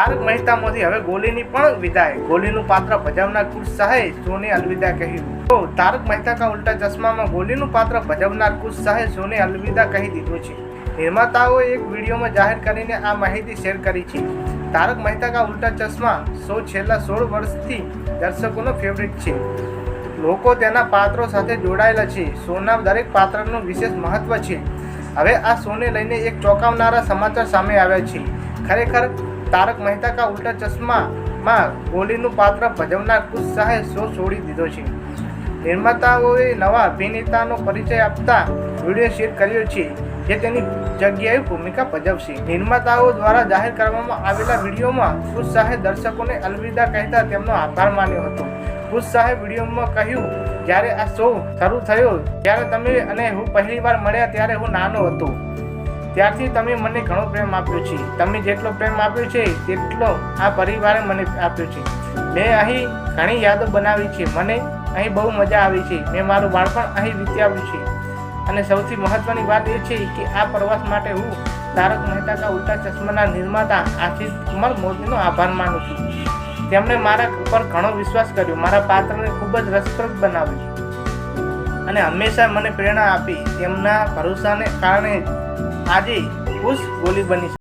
તારક મહેતામાંથી હવે ગોલીની પણ વિદાય. ગોલીનું પાત્ર ભજવનાર કુશ શાહે સોને અલવિદા કહ્યું. તો તારક મહેતા કા ઉલ્ટા ચશ્મામાં ગોલીનું પાત્ર ભજવનાર કુશ શાહે સોને અલવિદા કહી દીધું છે. નિર્માતાઓએ એક વિડીયોમાં જાહેર કરીને આ માહિતી શેર કરી છે. તારક મહેતા કા ઉલ્ટા ચશ્મા શો છેલ્લા સોળ વર્ષથી દર્શકોનો ફેવરિટ છે. લોકો તેના પાત્રો સાથે જોડાયેલા છે. શોના દરેક પાત્રનું વિશેષ મહત્વ છે. હવે આ શોને લઈને એક ચોંકાવનારા સમાચાર સામે આવ્યા છે. ખરેખર તારક મહેતા કા ઉલ્ટા ચશ્મામાં ગોલીનું પાત્ર ભજવનાર કુશ શાહે શો છોડી દીધો છે? નિર્માતાઓએ નવા અભિનેતાનો પરિચય આપતા વીડિયો શેર કર્યો છે જે તેની જગ્યાએ ભૂમિકા ભજવશે. નિર્માતાઓ દ્વારા જાહેર કરવામાં આવેલા વિડીયોમાં કુશ શાહે દર્શકોને અલવિદા કહેતા તેમનો આભાર માન્યો હતો. કુશ શાહે વિડીયોમાં કહ્યું, જ્યારે આ શો શરૂ થયો, ત્યારે તમે અને હું પહેલીવાર મળ્યા ત્યારે હું નાનો હતો. ત્યારથી તમે મને ઘણો પ્રેમ આપ્યો છે. તમે જેટલો પ્રેમ આપ્યો છે, તેટલો આ પરિવારે મને આપ્યો છે. મેં અહીં ઘણી યાદો બનાવી છે. મને અહીં બહુ મજા આવી છે. મેં મારું બાળપણ અહીં વિતાવ્યું છે. અને સૌથી મહત્વની વાત એ છે કે આ પ્રવાસ માટે હું તારક મહેતા કા ઉલ્ટા ચશ્માના નિર્માતા આશિષ કુમાર મોદીનો આભાર માનું છું. તેમણે મારા ઉપર ઘણો વિશ્વાસ કર્યો. મારા પાત્રને ખૂબ જ રસપ્રદ બનાવ્યું. અને હંમેશા મને પ્રેરણા આપી. તેમના ભરોસાને કારણે આજે ખુશ બોલી બની